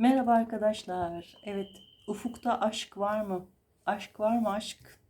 Merhaba arkadaşlar. Evet, ufukta aşk var mı? Aşk var mı aşk?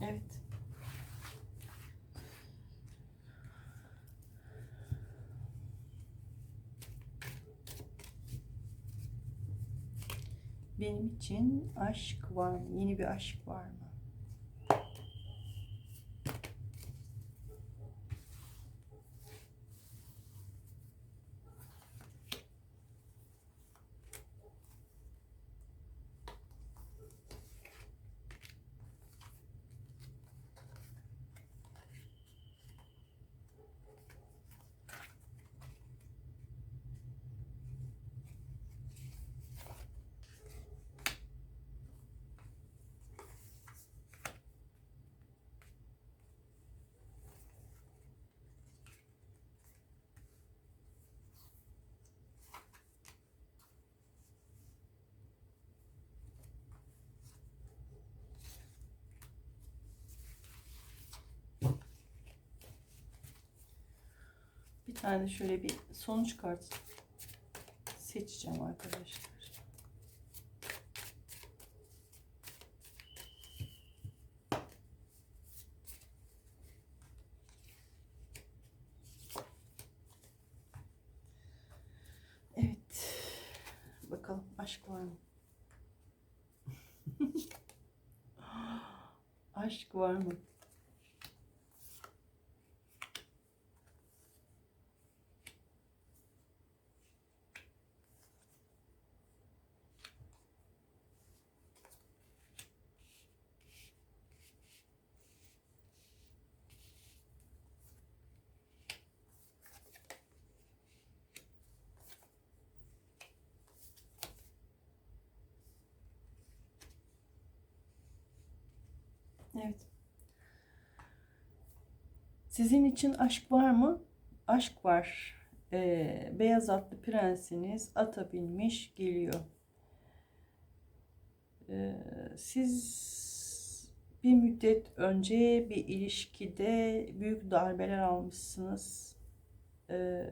Evet. Benim için aşk var mı? Yeni bir aşk var mı? Bir tane şöyle bir sonuç kartı seçeceğim arkadaşlar. Evet. Bakalım aşk var mı? aşk var mı? Evet. Sizin için aşk var mı? Aşk var. Ee, beyaz atlı prensiniz ata binmiş geliyor. Ee, siz bir müddet önce bir ilişkide büyük darbeler almışsınız Ee,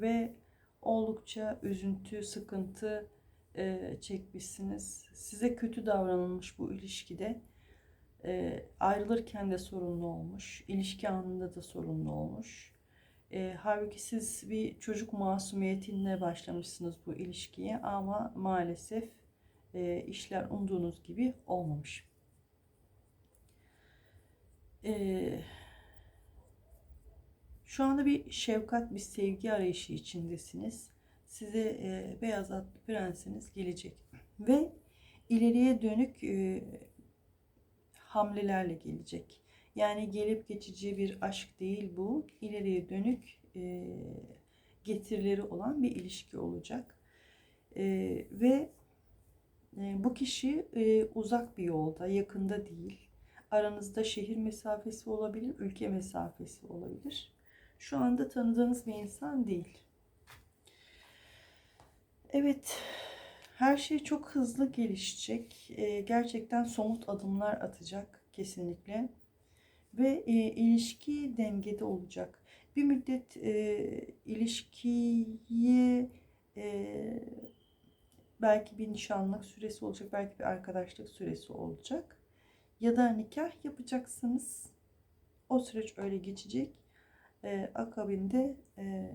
ve oldukça üzüntü, sıkıntı e, çekmişsiniz. Size kötü davranılmış bu ilişkide. E, ayrılırken de sorunlu olmuş, ilişki anında da sorunlu olmuş. E, halbuki siz bir çocuk masumiyetinle başlamışsınız bu ilişkiye ama maalesef e, işler umduğunuz gibi olmamış. E, şu anda bir şefkat, bir sevgi arayışı içindesiniz. Size e, beyaz atlı prensiniz gelecek ve ileriye dönük e, hamlelerle gelecek. Yani gelip geçici bir aşk değil bu. İleriye dönük e, getirileri olan bir ilişki olacak. E, ve e, bu kişi e, uzak bir yolda, yakında değil. Aranızda şehir mesafesi olabilir, ülke mesafesi olabilir. Şu anda tanıdığınız bir insan değil. Evet, her şey çok hızlı gelişecek. E, gerçekten somut adımlar atacak kesinlikle. Ve e, ilişki dengede olacak. Bir müddet e, ilişkiye e, belki bir nişanlık süresi olacak, belki bir arkadaşlık süresi olacak. Ya da nikah yapacaksınız. O süreç öyle geçecek. E, akabinde e,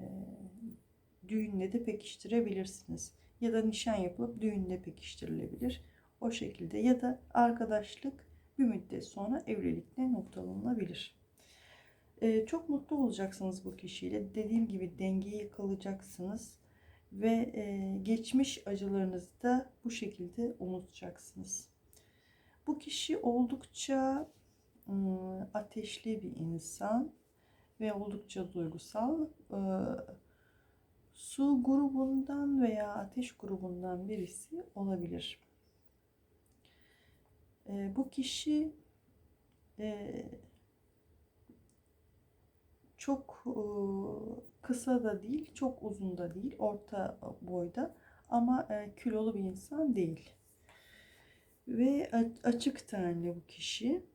düğünle de pekiştirebilirsiniz. Ya da nişan yapılıp düğünle pekiştirilebilir. O şekilde ya da arkadaşlık bir müddet sonra evlilikle noktalanabilir. Ee, çok mutlu olacaksınız bu kişiyle. Dediğim gibi dengeyi yakalayacaksınız ve e, geçmiş acılarınızı da bu şekilde unutacaksınız. Bu kişi oldukça ıı, ateşli bir insan ve oldukça duygusal. Ee, su grubundan veya ateş grubundan birisi olabilir. Ee, bu kişi e, çok e, kısa da değil, çok uzun da değil, orta boyda ama e, kilolu bir insan değil. Ve açık tenli bu kişi.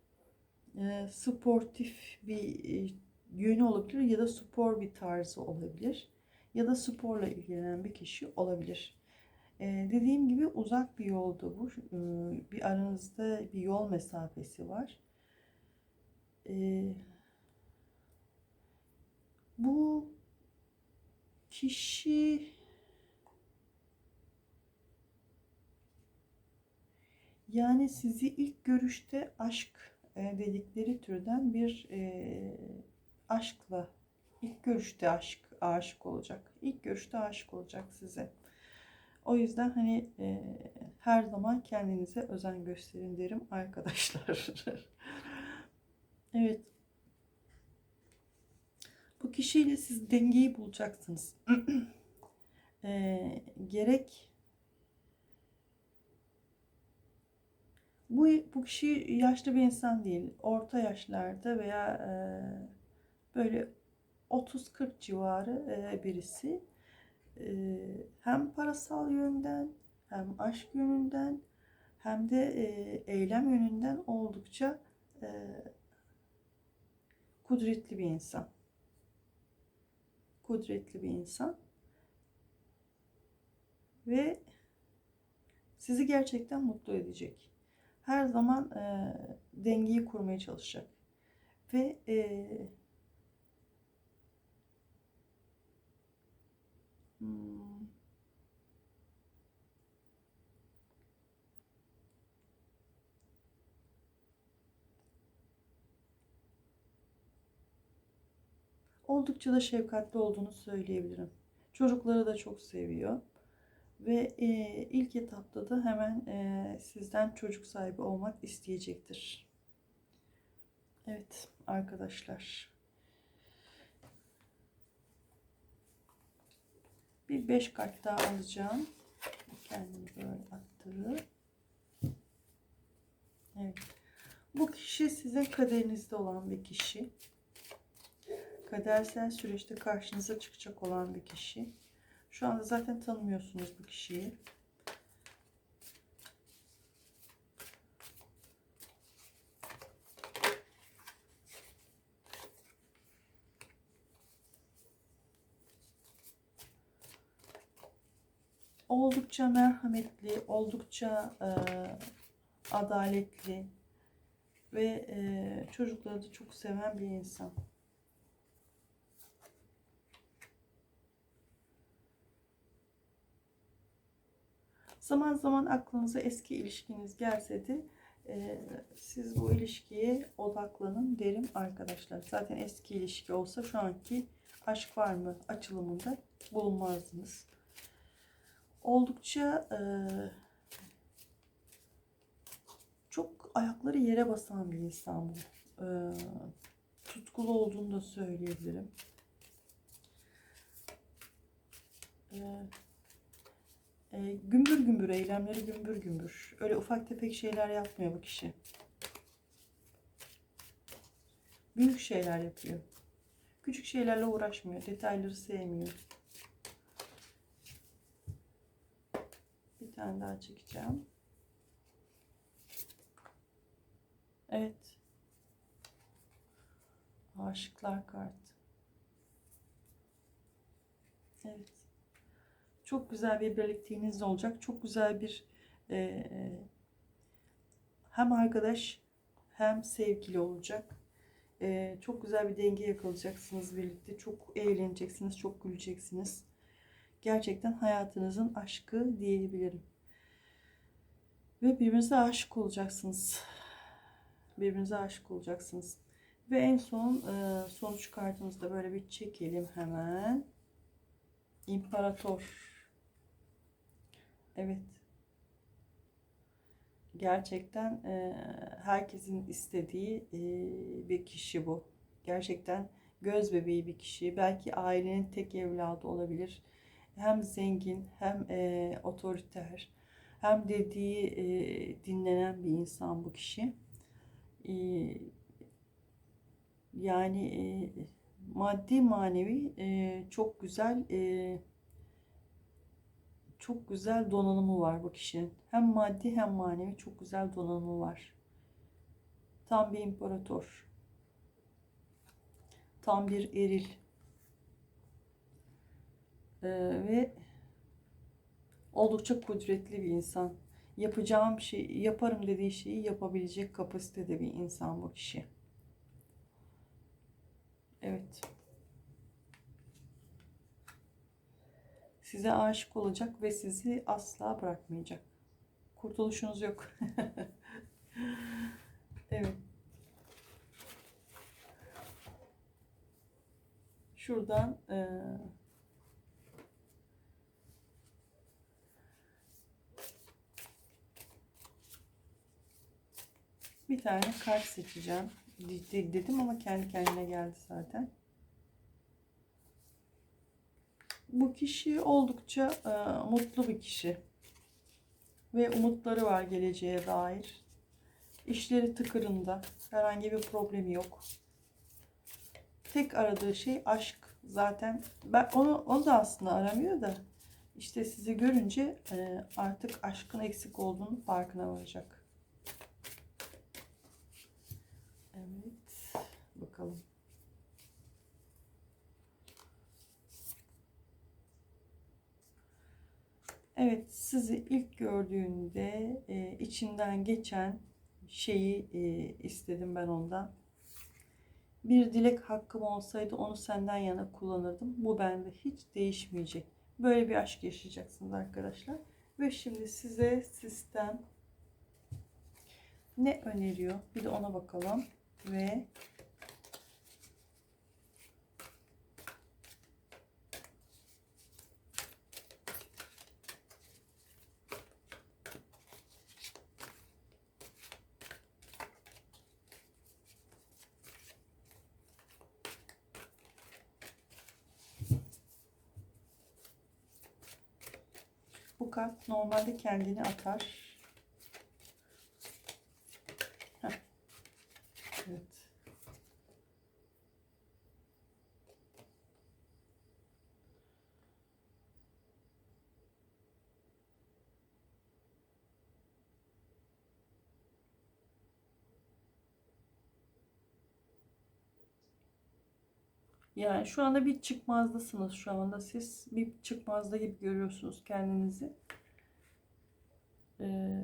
E, sportif bir e, yönü olabilir ya da spor bir tarzı olabilir. Ya da sporla ilgilenen bir kişi olabilir. Ee, dediğim gibi uzak bir yoldu bu. Ee, bir aranızda bir yol mesafesi var. Ee, bu kişi yani sizi ilk görüşte aşk e, dedikleri türden bir e, aşkla ilk görüşte aşk aşık olacak. İlk görüşte aşık olacak size. O yüzden hani e, her zaman kendinize özen gösterin derim arkadaşlar. evet. Bu kişiyle siz dengeyi bulacaksınız. e, gerek bu, bu kişi yaşlı bir insan değil. Orta yaşlarda veya e, böyle 30-40 civarı e, birisi. E, hem parasal yönden hem aşk yönünden hem de e, eylem yönünden oldukça kudretli bir insan. Kudretli bir insan. Ve sizi gerçekten mutlu edecek. Her zaman e, dengeyi kurmaya çalışacak. Ve e, Hmm. Oldukça da şefkatli olduğunu söyleyebilirim. Çocukları da çok seviyor. Ve e, ilk etapta da hemen e, sizden çocuk sahibi olmak isteyecektir. Evet arkadaşlar. Bir 5 kart daha alacağım. Kendimi böyle attırıp. Evet. Bu kişi sizin kaderinizde olan bir kişi. Kadersel süreçte karşınıza çıkacak olan bir kişi. Şu anda zaten tanımıyorsunuz bu kişiyi. Oldukça merhametli, oldukça e, adaletli ve e, çocukları da çok seven bir insan. Zaman zaman aklınıza eski ilişkiniz gelse de e, siz bu ilişkiye odaklanın derim arkadaşlar. Zaten eski ilişki olsa şu anki aşk var mı açılımında bulunmazdınız oldukça e, çok ayakları yere basan bir insan bu. E, tutkulu olduğunu da söyleyebilirim. E, e, gümbür gümbür eylemleri gümbür gümbür. Öyle ufak tefek şeyler yapmıyor bu kişi. Büyük şeyler yapıyor. Küçük şeylerle uğraşmıyor. Detayları sevmiyor. Bir tane daha çekeceğim. Evet. Aşıklar kartı. Evet. Çok güzel bir birlikteliğiniz olacak. Çok güzel bir e, hem arkadaş hem sevgili olacak. E, çok güzel bir denge yakalayacaksınız birlikte. Çok eğleneceksiniz, çok güleceksiniz. Gerçekten hayatınızın aşkı diyebilirim. Ve birbirinize aşık olacaksınız. Birbirinize aşık olacaksınız. Ve en son e, sonuç kartımızı da böyle bir çekelim hemen. İmparator. Evet. Gerçekten e, herkesin istediği e, bir kişi bu. Gerçekten göz bebeği bir kişi. Belki ailenin tek evladı olabilir. Hem zengin hem otoriter hem dediği e, dinlenen bir insan bu kişi. E, yani e, maddi manevi e, çok güzel e, çok güzel donanımı var bu kişinin. Hem maddi hem manevi çok güzel donanımı var. Tam bir imparator. Tam bir eril. Ee, ve oldukça kudretli bir insan. Yapacağım şey, yaparım dediği şeyi yapabilecek kapasitede bir insan bu kişi. Evet. Size aşık olacak ve sizi asla bırakmayacak. Kurtuluşunuz yok. evet. Şuradan e, tane kart seçeceğim. Dedim ama kendi kendine geldi zaten. Bu kişi oldukça e, mutlu bir kişi. Ve umutları var geleceğe dair. İşleri tıkırında. Herhangi bir problemi yok. Tek aradığı şey aşk. Zaten ben onu, onu da aslında aramıyor da işte sizi görünce e, artık aşkın eksik olduğunu farkına varacak. Evet. Bakalım. Evet, sizi ilk gördüğünde e, içinden geçen şeyi e, istedim ben ondan. Bir dilek hakkım olsaydı onu senden yana kullanırdım. Bu bende hiç değişmeyecek. Böyle bir aşk yaşayacaksınız arkadaşlar. Ve şimdi size sistem ne öneriyor? Bir de ona bakalım. Ve Bu kart normalde kendini atar. Heh. Evet. Yani şu anda bir çıkmazdasınız şu anda siz bir çıkmazda gibi görüyorsunuz kendinizi. Ee,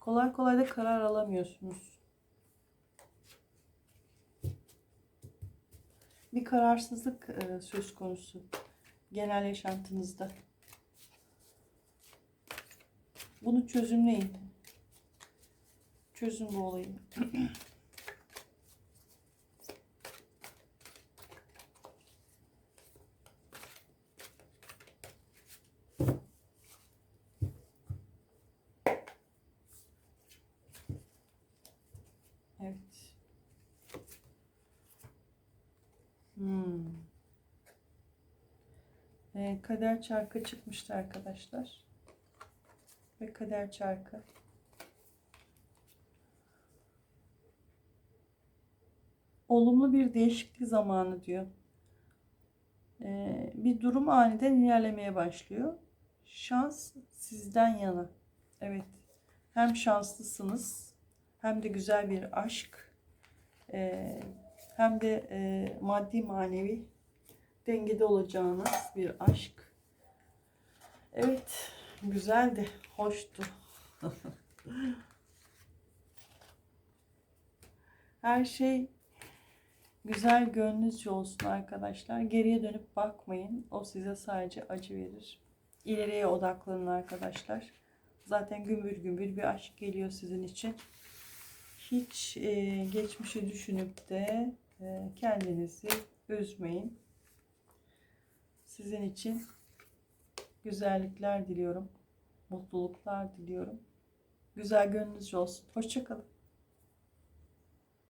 kolay kolay da karar alamıyorsunuz. Bir kararsızlık e, söz konusu genel yaşantınızda. Bunu çözümleyin. Çözün bu olayı. Evet. Hmm. Ee, kader çarkı çıkmıştı arkadaşlar. Ve kader çarkı. Olumlu bir değişiklik zamanı diyor. Ee, bir durum aniden ilerlemeye başlıyor. Şans sizden yana. Evet. Hem şanslısınız hem de güzel bir aşk ee, hem de e, maddi manevi dengede olacağınız bir aşk. Evet. Güzeldi. Hoştu. Her şey güzel gönlünüzce olsun arkadaşlar. Geriye dönüp bakmayın. O size sadece acı verir. İleriye odaklanın arkadaşlar. Zaten gümbür gümbür bir aşk geliyor sizin için. Hiç e, geçmişi düşünüp de e, kendinizi üzmeyin. Sizin için güzellikler diliyorum. Mutluluklar diliyorum. Güzel gönlünüzce olsun. Hoşçakalın.